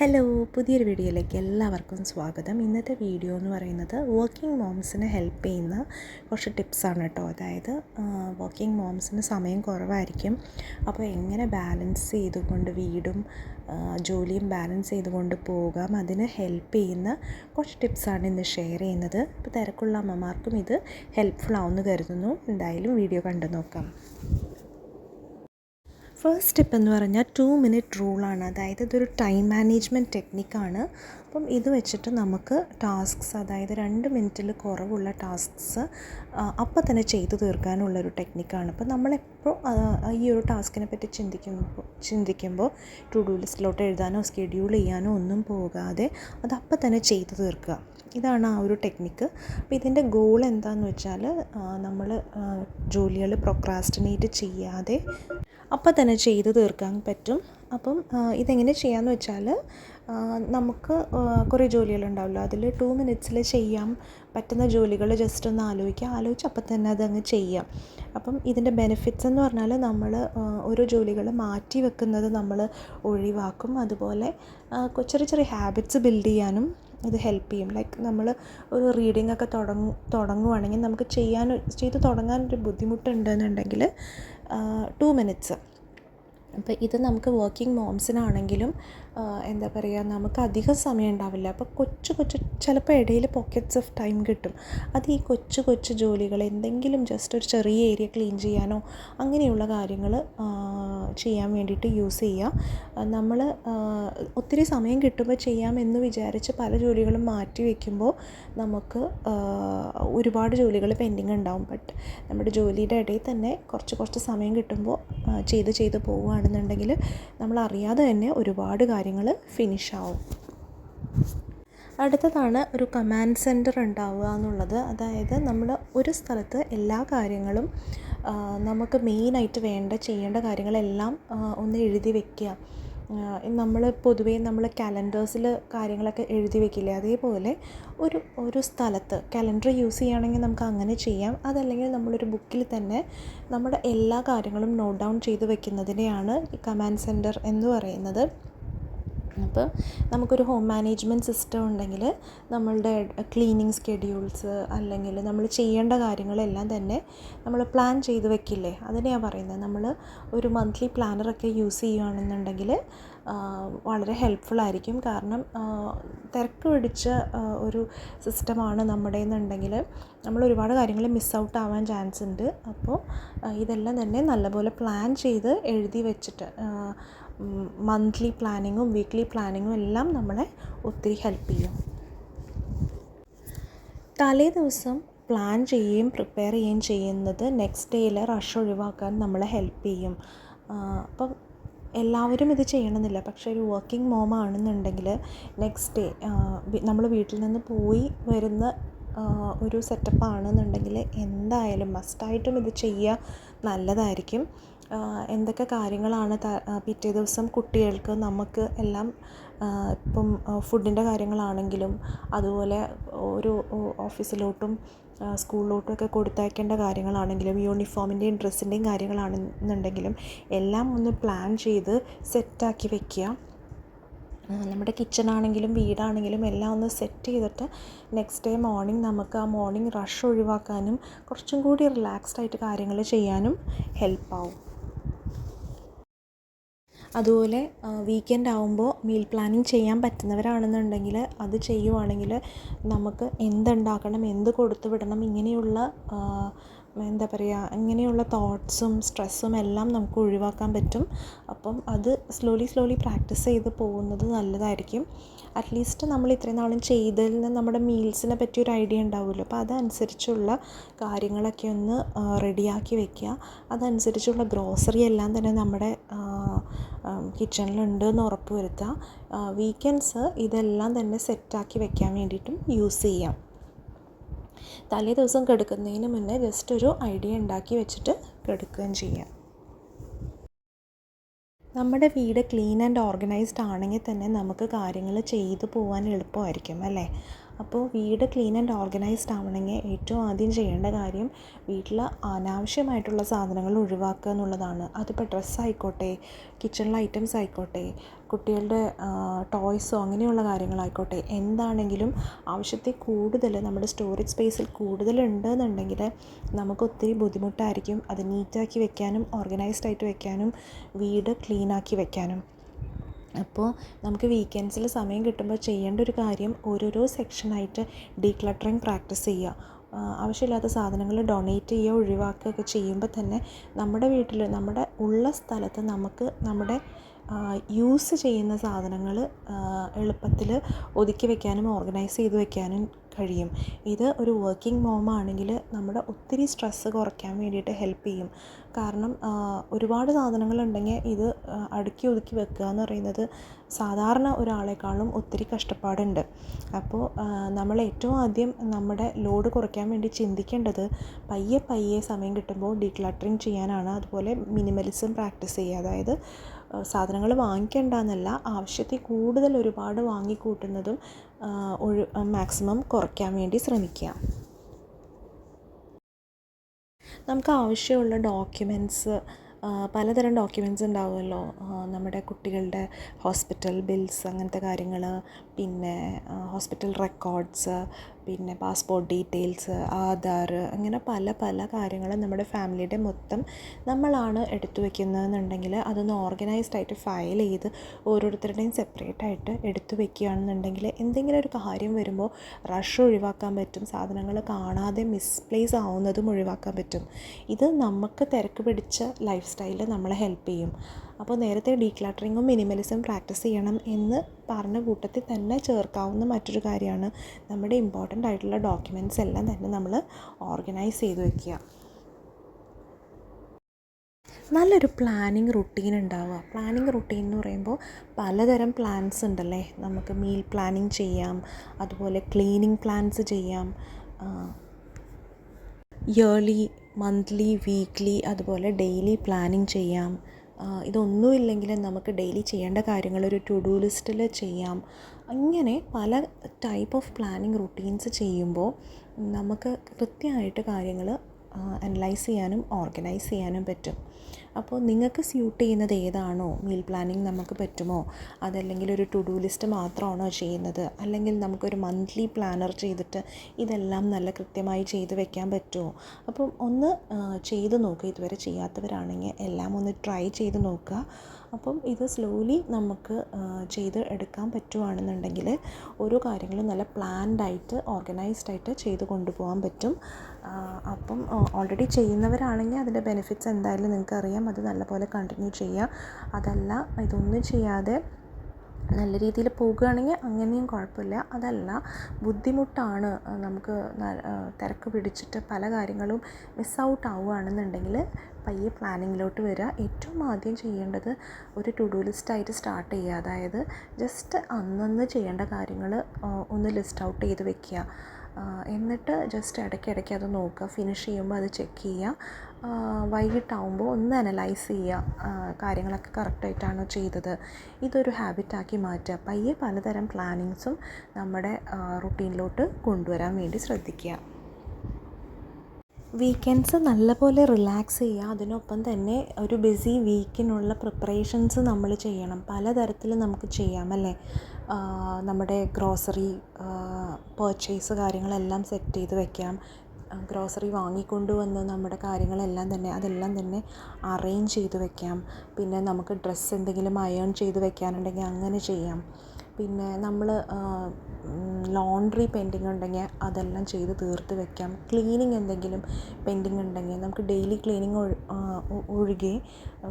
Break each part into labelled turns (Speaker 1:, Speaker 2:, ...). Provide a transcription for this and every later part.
Speaker 1: hello പുതിയൊരു വീഡിയോയിലേക്ക് എല്ലാവർക്കും സ്വാഗതം ഇന്നത്തെ വീഡിയോ എന്ന് പറയുന്നത് വർക്കിംഗ് മോംസിന് ഹെൽപ്പ് ചെയ്യുന്ന കുറച്ച് ടിപ്സാണ് കേട്ടോ അതായത് വർക്കിംഗ് മോംസിന് സമയം കുറവായിരിക്കും അപ്പോൾ എങ്ങനെ ബാലൻസ് ചെയ്തുകൊണ്ട് വീടും ജോലിയും ബാലൻസ് ചെയ്തുകൊണ്ട് പോകാം അതിന് ഹെൽപ്പ് ചെയ്യുന്ന കുറച്ച് ടിപ്സാണ് ഇന്ന് ഷെയർ ചെയ്യുന്നത് ഇപ്പോൾ തിരക്കുള്ള അമ്മമാർക്കും ഇത് ഹെൽപ്ഫുൾ ആവുമെന്ന് കരുതുന്നു എന്തായാലും വീഡിയോ കണ്ടു നോക്കാം ഫസ്റ്റ് സ്റ്റെപ്പ് എന്ന് പറഞ്ഞാൽ ടു മിനിറ്റ് റൂളാണ് അതായത് ഇതൊരു ടൈം മാനേജ്മെൻറ്റ് ടെക്നിക്കാണ് അപ്പം ഇത് വെച്ചിട്ട് നമുക്ക് ടാസ്ക്സ് അതായത് രണ്ട് മിനിറ്റിൽ കുറവുള്ള ടാസ്ക്സ് അപ്പം തന്നെ ചെയ്തു തീർക്കാനുള്ളൊരു ടെക്നിക്കാണ് അപ്പം നമ്മളെപ്പോൾ ഈ ഒരു ടാസ്കിനെ പറ്റി ചിന്തിക്കുമ്പോൾ ചിന്തിക്കുമ്പോൾ ടു ഡു ലിസ്റ്റിലോട്ട് എഴുതാനോ സ്കെഡ്യൂൾ ചെയ്യാനോ ഒന്നും പോകാതെ അത് അപ്പം തന്നെ ചെയ്തു തീർക്കുക ഇതാണ് ആ ഒരു ടെക്നിക്ക് അപ്പോൾ ഇതിൻ്റെ ഗോൾ എന്താന്ന് വെച്ചാൽ നമ്മൾ ജോലികൾ പ്രൊക്രാസ്റ്റിനേറ്റ് ചെയ്യാതെ അപ്പം തന്നെ ചെയ്ത് തീർക്കാൻ പറ്റും അപ്പം ഇതെങ്ങനെ ചെയ്യാമെന്ന് വെച്ചാൽ നമുക്ക് കുറേ ജോലികളുണ്ടാവില്ല അതിൽ ടു മിനിറ്റ്സിൽ ചെയ്യാൻ പറ്റുന്ന ജോലികൾ ജസ്റ്റ് ഒന്ന് ആലോചിക്കുക ആലോചിച്ച് അപ്പം തന്നെ അതങ്ങ് ചെയ്യാം അപ്പം ഇതിൻ്റെ ബെനിഫിറ്റ്സ് എന്ന് പറഞ്ഞാൽ നമ്മൾ ഓരോ ജോലികൾ മാറ്റി വെക്കുന്നത് നമ്മൾ ഒഴിവാക്കും അതുപോലെ ചെറിയ ചെറിയ ഹാബിറ്റ്സ് ബിൽഡ് ചെയ്യാനും ഇത് ഹെൽപ്പ് ചെയ്യും ലൈക്ക് നമ്മൾ ഒരു റീഡിംഗ് ഒക്കെ തുടങ്ങും തുടങ്ങുകയാണെങ്കിൽ നമുക്ക് ചെയ്യാൻ ചെയ്ത് തുടങ്ങാൻ ഒരു ബുദ്ധിമുട്ടുണ്ടെന്നുണ്ടെങ്കിൽ ടു മിനിറ്റ്സ് അപ്പോൾ ഇത് നമുക്ക് വർക്കിംഗ് മോംസിനാണെങ്കിലും എന്താ പറയുക നമുക്ക് അധികം സമയം ഉണ്ടാവില്ല അപ്പോൾ കൊച്ചു കൊച്ചു ചിലപ്പോൾ ഇടയിൽ പോക്കറ്റ്സ് ഓഫ് ടൈം കിട്ടും അത് ഈ കൊച്ചു കൊച്ചു ജോലികൾ എന്തെങ്കിലും ജസ്റ്റ് ഒരു ചെറിയ ഏരിയ ക്ലീൻ ചെയ്യാനോ അങ്ങനെയുള്ള കാര്യങ്ങൾ ചെയ്യാൻ വേണ്ടിയിട്ട് യൂസ് ചെയ്യുക നമ്മൾ ഒത്തിരി സമയം കിട്ടുമ്പോൾ ചെയ്യാമെന്ന് വിചാരിച്ച് പല ജോലികളും മാറ്റി വയ്ക്കുമ്പോൾ നമുക്ക് ഒരുപാട് ജോലികൾ പെൻഡിങ് ഉണ്ടാവും ബട്ട് നമ്മുടെ ജോലിയുടെ ഇടയിൽ തന്നെ കുറച്ച് കുറച്ച് സമയം കിട്ടുമ്പോൾ ചെയ്ത് ചെയ്ത് പോവുകയാണെന്നുണ്ടെങ്കിൽ നമ്മൾ അറിയാതെ തന്നെ ഒരുപാട് കാര്യങ്ങൾ കാര്യങ്ങൾ ആവും അടുത്തതാണ് ഒരു കമാൻഡ് സെൻറ്റർ ഉണ്ടാവുക എന്നുള്ളത് അതായത് നമ്മൾ ഒരു സ്ഥലത്ത് എല്ലാ കാര്യങ്ങളും നമുക്ക് മെയിനായിട്ട് വേണ്ട ചെയ്യേണ്ട കാര്യങ്ങളെല്ലാം ഒന്ന് എഴുതി വെക്കുക നമ്മൾ പൊതുവേ നമ്മൾ കലണ്ടേഴ്സിൽ കാര്യങ്ങളൊക്കെ എഴുതി വെക്കില്ലേ അതേപോലെ ഒരു ഒരു സ്ഥലത്ത് കലണ്ടർ യൂസ് ചെയ്യുകയാണെങ്കിൽ നമുക്ക് അങ്ങനെ ചെയ്യാം അതല്ലെങ്കിൽ നമ്മളൊരു ബുക്കിൽ തന്നെ നമ്മുടെ എല്ലാ കാര്യങ്ങളും നോട്ട് ഡൗൺ ചെയ്ത് വെക്കുന്നതിനെയാണ് കമാൻഡ് സെൻറ്റർ എന്ന് പറയുന്നത് അപ്പോൾ നമുക്കൊരു ഹോം മാനേജ്മെൻറ്റ് സിസ്റ്റം ഉണ്ടെങ്കിൽ നമ്മളുടെ ക്ലീനിങ് സ്കെഡ്യൂൾസ് അല്ലെങ്കിൽ നമ്മൾ ചെയ്യേണ്ട കാര്യങ്ങളെല്ലാം തന്നെ നമ്മൾ പ്ലാൻ ചെയ്ത് വെക്കില്ലേ അതിനെയാണ് പറയുന്നത് നമ്മൾ ഒരു മന്ത്ലി പ്ലാനറൊക്കെ യൂസ് ചെയ്യുകയാണെന്നുണ്ടെങ്കിൽ വളരെ ഹെൽപ്ഫുൾ ആയിരിക്കും കാരണം തിരക്ക് പിടിച്ച ഒരു സിസ്റ്റമാണ് നമ്മുടെ എന്നുണ്ടെങ്കിൽ നമ്മൾ ഒരുപാട് കാര്യങ്ങൾ മിസ് ഔട്ട് ആവാൻ ചാൻസ് ഉണ്ട് അപ്പോൾ ഇതെല്ലാം തന്നെ നല്ലപോലെ പ്ലാൻ ചെയ്ത് എഴുതി വെച്ചിട്ട് മന്ത്ലി പ്ലാനിങ്ങും വീക്ക്ലി പ്ലാനിങ്ങും എല്ലാം നമ്മളെ ഒത്തിരി ഹെൽപ്പ് ചെയ്യും തലേ ദിവസം പ്ലാൻ ചെയ്യുകയും പ്രിപ്പയർ ചെയ്യുകയും ചെയ്യുന്നത് നെക്സ്റ്റ് ഡേയിൽ റഷ് ഒഴിവാക്കാൻ നമ്മളെ ഹെൽപ്പ് ചെയ്യും അപ്പം എല്ലാവരും ഇത് ചെയ്യണമെന്നില്ല പക്ഷേ ഒരു വർക്കിംഗ് മോം ആണെന്നുണ്ടെങ്കിൽ നെക്സ്റ്റ് ഡേ നമ്മൾ വീട്ടിൽ നിന്ന് പോയി വരുന്ന ഒരു സെറ്റപ്പ് ആണെന്നുണ്ടെങ്കിൽ എന്തായാലും മസ്റ്റായിട്ടും ഇത് ചെയ്യുക നല്ലതായിരിക്കും എന്തൊക്കെ കാര്യങ്ങളാണ് പിറ്റേ ദിവസം കുട്ടികൾക്ക് നമുക്ക് എല്ലാം ഇപ്പം ഫുഡിൻ്റെ കാര്യങ്ങളാണെങ്കിലും അതുപോലെ ഒരു ഓഫീസിലോട്ടും സ്കൂളിലോട്ടും ഒക്കെ കൊടുത്തയക്കേണ്ട കാര്യങ്ങളാണെങ്കിലും യൂണിഫോമിൻ്റെയും ഡ്രസ്സിൻ്റെയും കാര്യങ്ങളാണെന്നുണ്ടെങ്കിലും എല്ലാം ഒന്ന് പ്ലാൻ ചെയ്ത് സെറ്റാക്കി വയ്ക്കുക നമ്മുടെ കിച്ചണാണെങ്കിലും ആണെങ്കിലും വീടാണെങ്കിലും എല്ലാം ഒന്ന് സെറ്റ് ചെയ്തിട്ട് നെക്സ്റ്റ് ഡേ മോർണിംഗ് നമുക്ക് ആ മോർണിംഗ് റഷ് ഒഴിവാക്കാനും കുറച്ചും കൂടി റിലാക്സ്ഡ് ആയിട്ട് കാര്യങ്ങൾ ചെയ്യാനും ഹെൽപ്പാവും അതുപോലെ വീക്കെൻഡ് ആകുമ്പോൾ മീൽ പ്ലാനിങ് ചെയ്യാൻ പറ്റുന്നവരാണെന്നുണ്ടെങ്കിൽ അത് ചെയ്യുവാണെങ്കിൽ നമുക്ക് എന്തുണ്ടാക്കണം എന്ത് കൊടുത്തു വിടണം ഇങ്ങനെയുള്ള എന്താ പറയുക അങ്ങനെയുള്ള തോട്ട്സും സ്ട്രെസ്സും എല്ലാം നമുക്ക് ഒഴിവാക്കാൻ പറ്റും അപ്പം അത് സ്ലോലി സ്ലോലി പ്രാക്ടീസ് ചെയ്ത് പോകുന്നത് നല്ലതായിരിക്കും അറ്റ്ലീസ്റ്റ് നമ്മൾ ഇത്രയും നാളും ചെയ്തതിൽ നിന്ന് നമ്മുടെ മീൽസിനെ പറ്റി ഒരു ഐഡിയ ഉണ്ടാവുമല്ലോ അപ്പോൾ അതനുസരിച്ചുള്ള കാര്യങ്ങളൊക്കെ ഒന്ന് റെഡിയാക്കി വെക്കുക അതനുസരിച്ചുള്ള ഗ്രോസറി എല്ലാം തന്നെ നമ്മുടെ കിച്ചണിലുണ്ട് എന്ന് ഉറപ്പ് വരുത്തുക വീക്കെൻഡ്സ് ഇതെല്ലാം തന്നെ സെറ്റാക്കി വെക്കാൻ വേണ്ടിയിട്ടും യൂസ് ചെയ്യാം തലേ ദിവസം കിടക്കുന്നതിന് മുന്നേ ജസ്റ്റ് ഒരു ഐഡിയ ഉണ്ടാക്കി വെച്ചിട്ട് കിടക്കുകയും ചെയ്യാം നമ്മുടെ വീട് ക്ലീൻ ആൻഡ് ഓർഗനൈസ്ഡ് ആണെങ്കിൽ തന്നെ നമുക്ക് കാര്യങ്ങൾ ചെയ്തു പോകാൻ എളുപ്പമായിരിക്കും അല്ലേ അപ്പോൾ വീട് ക്ലീൻ ആൻഡ് ഓർഗനൈസ്ഡ് ആവണമെങ്കിൽ ഏറ്റവും ആദ്യം ചെയ്യേണ്ട കാര്യം വീട്ടിൽ അനാവശ്യമായിട്ടുള്ള സാധനങ്ങൾ ഒഴിവാക്കുക എന്നുള്ളതാണ് അതിപ്പോൾ ഡ്രസ്സായിക്കോട്ടെ കിച്ചണിലെ ഐറ്റംസ് ആയിക്കോട്ടെ കുട്ടികളുടെ ടോയ്സോ അങ്ങനെയുള്ള കാര്യങ്ങളായിക്കോട്ടെ എന്താണെങ്കിലും ആവശ്യത്തിൽ കൂടുതൽ നമ്മുടെ സ്റ്റോറേജ് സ്പേസിൽ കൂടുതലുണ്ട് എന്നുണ്ടെങ്കിൽ ഒത്തിരി ബുദ്ധിമുട്ടായിരിക്കും അത് നീറ്റാക്കി വെക്കാനും ഓർഗനൈസ്ഡ് ആയിട്ട് വെക്കാനും വീട് ക്ലീനാക്കി വെക്കാനും അപ്പോൾ നമുക്ക് വീക്കെൻഡ്സിൽ സമയം കിട്ടുമ്പോൾ ചെയ്യേണ്ട ഒരു കാര്യം ഓരോരോ സെക്ഷനായിട്ട് ഡീക്ലട്ടറിങ് പ്രാക്ടീസ് ചെയ്യുക ആവശ്യമില്ലാത്ത സാധനങ്ങൾ ഡൊണേറ്റ് ചെയ്യുക ഒഴിവാക്കുകയൊക്കെ ചെയ്യുമ്പോൾ തന്നെ നമ്മുടെ വീട്ടിൽ നമ്മുടെ ഉള്ള സ്ഥലത്ത് നമുക്ക് നമ്മുടെ യൂസ് ചെയ്യുന്ന സാധനങ്ങൾ എളുപ്പത്തിൽ ഒതുക്കി വെക്കാനും ഓർഗനൈസ് ചെയ്ത് വെക്കാനും കഴിയും ഇത് ഒരു വർക്കിംഗ് മോമാണെങ്കിൽ ആണെങ്കിൽ നമ്മുടെ ഒത്തിരി സ്ട്രെസ്സ് കുറയ്ക്കാൻ വേണ്ടിയിട്ട് ഹെൽപ്പ് ചെയ്യും കാരണം ഒരുപാട് സാധനങ്ങളുണ്ടെങ്കിൽ ഇത് അടുക്കി ഒതുക്കി വെക്കുക എന്ന് പറയുന്നത് സാധാരണ ഒരാളെക്കാളും ഒത്തിരി കഷ്ടപ്പാടുണ്ട് അപ്പോൾ നമ്മൾ ഏറ്റവും ആദ്യം നമ്മുടെ ലോഡ് കുറയ്ക്കാൻ വേണ്ടി ചിന്തിക്കേണ്ടത് പയ്യെ പയ്യെ സമയം കിട്ടുമ്പോൾ ഡീക്ലട്ടറിങ് ചെയ്യാനാണ് അതുപോലെ മിനിമലിസം പ്രാക്ടീസ് ചെയ്യുക അതായത് സാധനങ്ങൾ വാങ്ങിക്കേണ്ട എന്നല്ല ആവശ്യത്തിൽ കൂടുതൽ ഒരുപാട് വാങ്ങിക്കൂട്ടുന്നതും ഒഴി മാക്സിമം കുറയ്ക്കാൻ വേണ്ടി ശ്രമിക്കുക നമുക്ക് ആവശ്യമുള്ള ഡോക്യുമെൻറ്റ്സ് പലതരം ഡോക്യുമെൻറ്റ്സ് ഉണ്ടാവുമല്ലോ നമ്മുടെ കുട്ടികളുടെ ഹോസ്പിറ്റൽ ബിൽസ് അങ്ങനത്തെ കാര്യങ്ങൾ പിന്നെ ഹോസ്പിറ്റൽ റെക്കോർഡ്സ് പിന്നെ പാസ്പോർട്ട് ഡീറ്റെയിൽസ് ആധാർ അങ്ങനെ പല പല കാര്യങ്ങളും നമ്മുടെ ഫാമിലിയുടെ മൊത്തം നമ്മളാണ് എടുത്തു വെക്കുന്നതെന്നുണ്ടെങ്കിൽ അതൊന്ന് ആയിട്ട് ഫയൽ ചെയ്ത് ഓരോരുത്തരുടെയും സെപ്പറേറ്റ് ആയിട്ട് എടുത്തു വയ്ക്കുകയാണെന്നുണ്ടെങ്കിൽ എന്തെങ്കിലും ഒരു കാര്യം വരുമ്പോൾ റഷ് ഒഴിവാക്കാൻ പറ്റും സാധനങ്ങൾ കാണാതെ മിസ്പ്ലേസ് ആവുന്നതും ഒഴിവാക്കാൻ പറ്റും ഇത് നമുക്ക് തിരക്ക് പിടിച്ച ലൈഫ് സ്റ്റൈലിൽ നമ്മളെ ഹെൽപ്പ് ചെയ്യും അപ്പോൾ നേരത്തെ ഡീക്ലാറ്ററിങ്ങും മിനിമലിസം പ്രാക്ടീസ് ചെയ്യണം എന്ന് പറഞ്ഞ കൂട്ടത്തിൽ തന്നെ ചേർക്കാവുന്ന മറ്റൊരു കാര്യമാണ് നമ്മുടെ ഇമ്പോർട്ടൻ്റ് ആയിട്ടുള്ള ഡോക്യുമെൻറ്റ്സ് എല്ലാം തന്നെ നമ്മൾ ഓർഗനൈസ് ചെയ്ത് വെക്കുക നല്ലൊരു പ്ലാനിങ് റുട്ടീൻ ഉണ്ടാവുക പ്ലാനിങ് റുട്ടീൻ എന്ന് പറയുമ്പോൾ പലതരം പ്ലാൻസ് ഉണ്ടല്ലേ നമുക്ക് മീൽ പ്ലാനിങ് ചെയ്യാം അതുപോലെ ക്ലീനിങ് പ്ലാൻസ് ചെയ്യാം ഇയർലി മന്ത്ലി വീക്ക്ലി അതുപോലെ ഡെയിലി പ്ലാനിങ് ചെയ്യാം ഇതൊന്നും ഇല്ലെങ്കിലും നമുക്ക് ഡെയിലി ചെയ്യേണ്ട കാര്യങ്ങൾ ഒരു ടു ഡു ലിസ്റ്റിൽ ചെയ്യാം അങ്ങനെ പല ടൈപ്പ് ഓഫ് പ്ലാനിങ് റുട്ടീൻസ് ചെയ്യുമ്പോൾ നമുക്ക് കൃത്യമായിട്ട് കാര്യങ്ങൾ അനലൈസ് ചെയ്യാനും ഓർഗനൈസ് ചെയ്യാനും പറ്റും അപ്പോൾ നിങ്ങൾക്ക് സ്യൂട്ട് ചെയ്യുന്നത് ഏതാണോ മീൽ പ്ലാനിങ് നമുക്ക് പറ്റുമോ അതല്ലെങ്കിൽ ഒരു ടു ഡു ലിസ്റ്റ് മാത്രമാണോ ചെയ്യുന്നത് അല്ലെങ്കിൽ നമുക്കൊരു മന്ത്ലി പ്ലാനർ ചെയ്തിട്ട് ഇതെല്ലാം നല്ല കൃത്യമായി ചെയ്ത് വെക്കാൻ പറ്റുമോ അപ്പം ഒന്ന് ചെയ്ത് നോക്കുക ഇതുവരെ ചെയ്യാത്തവരാണെങ്കിൽ എല്ലാം ഒന്ന് ട്രൈ ചെയ്ത് നോക്കുക അപ്പം ഇത് സ്ലോലി നമുക്ക് ചെയ്ത് എടുക്കാൻ പറ്റുവാണെന്നുണ്ടെങ്കിൽ ഓരോ കാര്യങ്ങളും നല്ല പ്ലാൻഡ് ആയിട്ട് ഓർഗനൈസ്ഡ് ആയിട്ട് ചെയ്ത് കൊണ്ടുപോകാൻ പറ്റും അപ്പം ഓൾറെഡി ചെയ്യുന്നവരാണെങ്കിൽ അതിൻ്റെ ബെനിഫിറ്റ്സ് എന്തായാലും അറിയാം അത് നല്ലപോലെ കണ്ടിന്യൂ ചെയ്യാം അതല്ല ഇതൊന്നും ചെയ്യാതെ നല്ല രീതിയിൽ പോകുകയാണെങ്കിൽ അങ്ങനെയും കുഴപ്പമില്ല അതല്ല ബുദ്ധിമുട്ടാണ് നമുക്ക് തിരക്ക് പിടിച്ചിട്ട് പല കാര്യങ്ങളും മിസ് ഔട്ട് ആവുകയാണെന്നുണ്ടെങ്കിൽ പയ്യെ പ്ലാനിങ്ങിലോട്ട് വരിക ഏറ്റവും ആദ്യം ചെയ്യേണ്ടത് ഒരു ടു ഡു ലിസ്റ്റായിട്ട് സ്റ്റാർട്ട് ചെയ്യുക അതായത് ജസ്റ്റ് അന്നന്ന് ചെയ്യേണ്ട കാര്യങ്ങൾ ഒന്ന് ലിസ്റ്റ് ഔട്ട് ചെയ്ത് വെക്കുക എന്നിട്ട് ജസ്റ്റ് ഇടയ്ക്കിടയ്ക്ക് അത് നോക്കുക ഫിനിഷ് ചെയ്യുമ്പോൾ അത് ചെക്ക് ചെയ്യുക വൈകിട്ടാവുമ്പോൾ ഒന്ന് അനലൈസ് ചെയ്യുക കാര്യങ്ങളൊക്കെ കറക്റ്റായിട്ടാണോ ചെയ്തത് ഇതൊരു ഹാബിറ്റാക്കി മാറ്റുക പയ്യെ പലതരം പ്ലാനിങ്സും നമ്മുടെ റുട്ടീനിലോട്ട് കൊണ്ടുവരാൻ വേണ്ടി ശ്രദ്ധിക്കുക വീക്കെൻഡ്സ് നല്ലപോലെ റിലാക്സ് ചെയ്യുക അതിനൊപ്പം തന്നെ ഒരു ബിസി വീക്കിനുള്ള പ്രിപ്പറേഷൻസ് നമ്മൾ ചെയ്യണം പലതരത്തിൽ നമുക്ക് ചെയ്യാം അല്ലേ നമ്മുടെ ഗ്രോസറി പർച്ചേസ് കാര്യങ്ങളെല്ലാം സെറ്റ് ചെയ്ത് വെക്കാം ഗ്രോസറി വാങ്ങിക്കൊണ്ട് വന്ന് നമ്മുടെ കാര്യങ്ങളെല്ലാം തന്നെ അതെല്ലാം തന്നെ അറേഞ്ച് ചെയ്ത് വെക്കാം പിന്നെ നമുക്ക് ഡ്രസ്സ് എന്തെങ്കിലും അയേൺ ചെയ്ത് വെക്കാനുണ്ടെങ്കിൽ അങ്ങനെ ചെയ്യാം പിന്നെ നമ്മൾ ലോണ്ട്രി പെൻഡിങ് ഉണ്ടെങ്കിൽ അതെല്ലാം ചെയ്ത് തീർത്ത് വെക്കാം ക്ലീനിങ് എന്തെങ്കിലും പെൻഡിങ് ഉണ്ടെങ്കിൽ നമുക്ക് ഡെയിലി ക്ലീനിങ് ഒഴികെ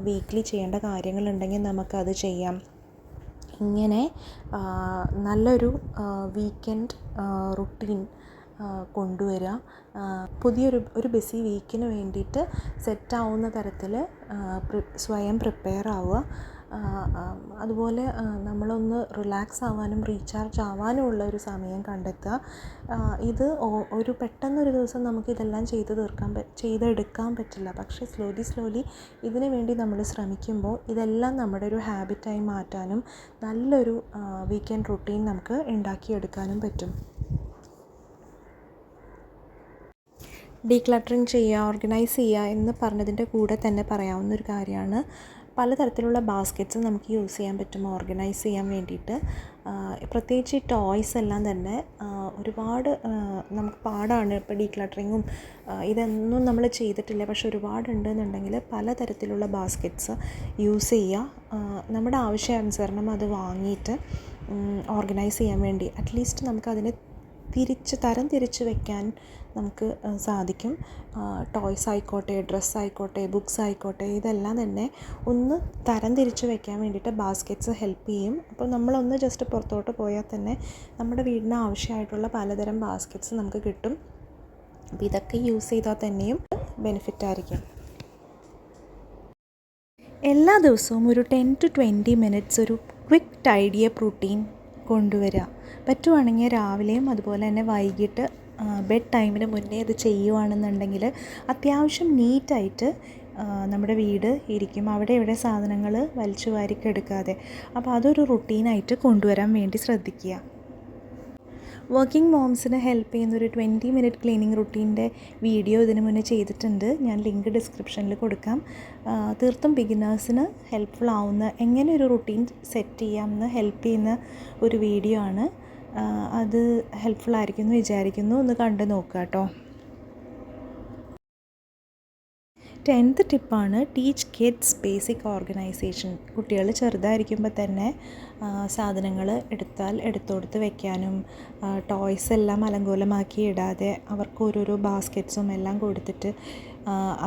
Speaker 1: വീക്ക്ലി ചെയ്യേണ്ട കാര്യങ്ങളുണ്ടെങ്കിൽ നമുക്കത് ചെയ്യാം ഇങ്ങനെ നല്ലൊരു വീക്കെൻഡ് റുട്ടീൻ കൊണ്ടുവരിക പുതിയൊരു ഒരു ബിസി വീക്കിന് വേണ്ടിയിട്ട് സെറ്റാവുന്ന തരത്തിൽ സ്വയം ആവുക അതുപോലെ നമ്മളൊന്ന് റിലാക്സ് ആവാനും റീചാർജ് ആവാനും ഉള്ള ഒരു സമയം കണ്ടെത്തുക ഇത് ഒരു പെട്ടെന്നൊരു ദിവസം നമുക്കിതെല്ലാം ചെയ്ത് തീർക്കാൻ ചെയ്തെടുക്കാൻ പറ്റില്ല പക്ഷേ സ്ലോലി സ്ലോലി ഇതിന് വേണ്ടി നമ്മൾ ശ്രമിക്കുമ്പോൾ ഇതെല്ലാം നമ്മുടെ ഒരു ഹാബിറ്റായി മാറ്റാനും നല്ലൊരു വീക്കെൻഡ് റുട്ടീൻ നമുക്ക് ഉണ്ടാക്കിയെടുക്കാനും പറ്റും ഡീക്ലട്ടറിങ് ചെയ്യുക ഓർഗനൈസ് ചെയ്യുക എന്ന് പറഞ്ഞതിൻ്റെ കൂടെ തന്നെ പറയാവുന്ന ഒരു കാര്യമാണ് പലതരത്തിലുള്ള ബാസ്ക്കറ്റ്സ് നമുക്ക് യൂസ് ചെയ്യാൻ പറ്റും ഓർഗനൈസ് ചെയ്യാൻ വേണ്ടിയിട്ട് പ്രത്യേകിച്ച് ഈ ടോയ്സ് എല്ലാം തന്നെ ഒരുപാട് നമുക്ക് പാടാണ് ഇപ്പോൾ ക്ലട്ടറിങ്ങും ഇതൊന്നും നമ്മൾ ചെയ്തിട്ടില്ല പക്ഷെ ഒരുപാടുണ്ടെന്നുണ്ടെങ്കിൽ പലതരത്തിലുള്ള ബാസ്ക്കറ്റ്സ് യൂസ് ചെയ്യുക നമ്മുടെ ആവശ്യാനുസരണം അത് വാങ്ങിയിട്ട് ഓർഗനൈസ് ചെയ്യാൻ വേണ്ടി അറ്റ്ലീസ്റ്റ് നമുക്കതിന് തിരിച്ച് തരം തിരിച്ച് വയ്ക്കാൻ നമുക്ക് സാധിക്കും ടോയ്സ് ആയിക്കോട്ടെ ഡ്രസ്സ് ആയിക്കോട്ടെ ബുക്സ് ആയിക്കോട്ടെ ഇതെല്ലാം തന്നെ ഒന്ന് തരം തിരിച്ച് വയ്ക്കാൻ വേണ്ടിയിട്ട് ബാസ്ക്കറ്റ്സ് ഹെൽപ്പ് ചെയ്യും അപ്പോൾ നമ്മളൊന്ന് ജസ്റ്റ് പുറത്തോട്ട് പോയാൽ തന്നെ നമ്മുടെ വീടിന് ആവശ്യമായിട്ടുള്ള പലതരം ബാസ്ക്കറ്റ്സ് നമുക്ക് കിട്ടും അപ്പോൾ ഇതൊക്കെ യൂസ് ചെയ്താൽ തന്നെയും ബെനിഫിറ്റ് ആയിരിക്കും എല്ലാ ദിവസവും ഒരു ടെൻ ടു ട്വൻറ്റി മിനിറ്റ്സ് ഒരു ക്വിക്ക് ടൈഡിയപ്പ് റുട്ടീൻ കൊണ്ടുവരിക പറ്റുവാണെങ്കിൽ രാവിലെയും അതുപോലെ തന്നെ വൈകിട്ട് ബെഡ് ടൈമിന് മുന്നേ ഇത് ചെയ്യുവാണെന്നുണ്ടെങ്കിൽ അത്യാവശ്യം നീറ്റായിട്ട് നമ്മുടെ വീട് ഇരിക്കും അവിടെ ഇവിടെ സാധനങ്ങൾ വലിച്ചു വാരിക്കെടുക്കാതെ അപ്പോൾ അതൊരു റുട്ടീനായിട്ട് കൊണ്ടുവരാൻ വേണ്ടി ശ്രദ്ധിക്കുക വർക്കിംഗ് മോംസിന് ഹെൽപ്പ് ചെയ്യുന്ന ഒരു ട്വൻറ്റി മിനിറ്റ് ക്ലീനിങ് റുട്ടീൻ്റെ വീഡിയോ ഇതിനു മുന്നേ ചെയ്തിട്ടുണ്ട് ഞാൻ ലിങ്ക് ഡിസ്ക്രിപ്ഷനിൽ കൊടുക്കാം തീർത്തും ബിഗിനേഴ്സിന് ഹെൽപ്ഫുൾ ആവുന്ന എങ്ങനെ ഒരു റുട്ടീൻ സെറ്റ് ചെയ്യാമെന്ന് ഹെൽപ്പ് ചെയ്യുന്ന ഒരു വീഡിയോ ആണ് അത് ഹെൽപ്ഫുൾ ആയിരിക്കുന്നു വിചാരിക്കുന്നു ഒന്ന് കണ്ടു നോക്കുക കേട്ടോ ടെൻത്ത് ടിപ്പാണ് ടീച്ച് കിഡ്സ് ബേസിക് ഓർഗനൈസേഷൻ കുട്ടികൾ ചെറുതായിരിക്കുമ്പോൾ തന്നെ സാധനങ്ങൾ എടുത്താൽ എടുത്തുകൊടുത്ത് വെക്കാനും ടോയ്സ് എല്ലാം അലങ്കോലമാക്കി ഇടാതെ അവർക്ക് ഓരോരോ ബാസ്ക്കറ്റ്സും എല്ലാം കൊടുത്തിട്ട്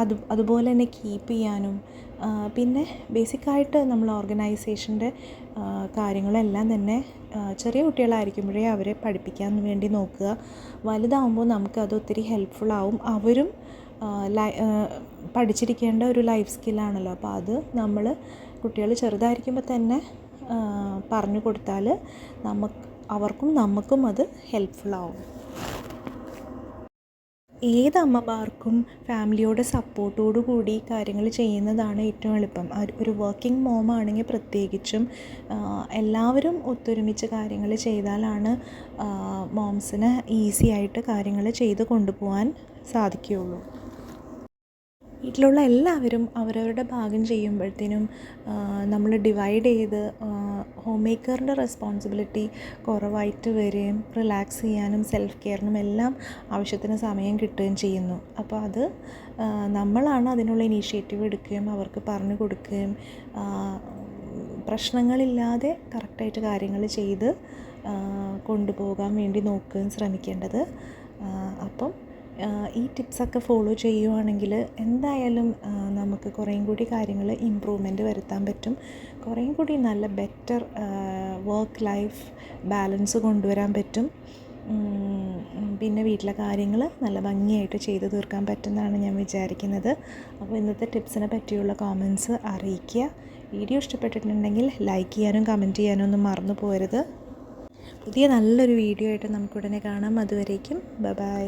Speaker 1: അത് അതുപോലെ തന്നെ കീപ്പ് ചെയ്യാനും പിന്നെ ബേസിക്കായിട്ട് നമ്മൾ ഓർഗനൈസേഷൻ്റെ കാര്യങ്ങളെല്ലാം തന്നെ ചെറിയ കുട്ടികളായിരിക്കുമ്പോഴേ അവരെ പഠിപ്പിക്കാൻ വേണ്ടി നോക്കുക വലുതാവുമ്പോൾ നമുക്കത് ഒത്തിരി ഹെൽപ്ഫുൾ ആവും അവരും പഠിച്ചിരിക്കേണ്ട ഒരു ലൈഫ് സ്കില്ലാണല്ലോ അപ്പോൾ അത് നമ്മൾ കുട്ടികൾ ചെറുതായിരിക്കുമ്പോൾ തന്നെ പറഞ്ഞു കൊടുത്താൽ നമുക്ക് അവർക്കും നമുക്കും അത് ഹെൽപ്ഫുള്ളാവും ഏത് അമ്മമാർക്കും ഫാമിലിയോട് സപ്പോർട്ടോടു കൂടി കാര്യങ്ങൾ ചെയ്യുന്നതാണ് ഏറ്റവും എളുപ്പം ഒരു വർക്കിംഗ് മോം ആണെങ്കിൽ പ്രത്യേകിച്ചും എല്ലാവരും ഒത്തൊരുമിച്ച് കാര്യങ്ങൾ ചെയ്താലാണ് മോംസിന് ഈസി ആയിട്ട് കാര്യങ്ങൾ ചെയ്ത് കൊണ്ടുപോകാൻ സാധിക്കുകയുള്ളൂ വീട്ടിലുള്ള എല്ലാവരും അവരവരുടെ ഭാഗം ചെയ്യുമ്പോഴത്തേനും നമ്മൾ ഡിവൈഡ് ചെയ്ത് ഹോം മേക്കറിൻ്റെ റെസ്പോൺസിബിലിറ്റി കുറവായിട്ട് വരികയും റിലാക്സ് ചെയ്യാനും സെൽഫ് കെയറിനും എല്ലാം ആവശ്യത്തിന് സമയം കിട്ടുകയും ചെയ്യുന്നു അപ്പോൾ അത് നമ്മളാണ് അതിനുള്ള ഇനീഷ്യേറ്റീവ് എടുക്കുകയും അവർക്ക് പറഞ്ഞു കൊടുക്കുകയും പ്രശ്നങ്ങളില്ലാതെ കറക്റ്റായിട്ട് കാര്യങ്ങൾ ചെയ്ത് കൊണ്ടുപോകാൻ വേണ്ടി നോക്കുകയും ശ്രമിക്കേണ്ടത് അപ്പം ഈ ടിപ്സൊക്കെ ഫോളോ ചെയ്യുവാണെങ്കിൽ എന്തായാലും നമുക്ക് കുറേയും കൂടി കാര്യങ്ങൾ ഇമ്പ്രൂവ്മെൻറ്റ് വരുത്താൻ പറ്റും കുറേയും കൂടി നല്ല ബെറ്റർ വർക്ക് ലൈഫ് ബാലൻസ് കൊണ്ടുവരാൻ പറ്റും പിന്നെ വീട്ടിലെ കാര്യങ്ങൾ നല്ല ഭംഗിയായിട്ട് ചെയ്തു തീർക്കാൻ പറ്റുന്നതാണ് ഞാൻ വിചാരിക്കുന്നത് അപ്പോൾ ഇന്നത്തെ ടിപ്സിനെ പറ്റിയുള്ള കോമൻസ് അറിയിക്കുക വീഡിയോ ഇഷ്ടപ്പെട്ടിട്ടുണ്ടെങ്കിൽ ലൈക്ക് ചെയ്യാനും കമൻറ്റ് ചെയ്യാനും ഒന്നും മറന്നു പോരുത് പുതിയ നല്ലൊരു വീഡിയോ ആയിട്ട് നമുക്കുടനെ കാണാം അതുവരേക്കും ബ ബൈ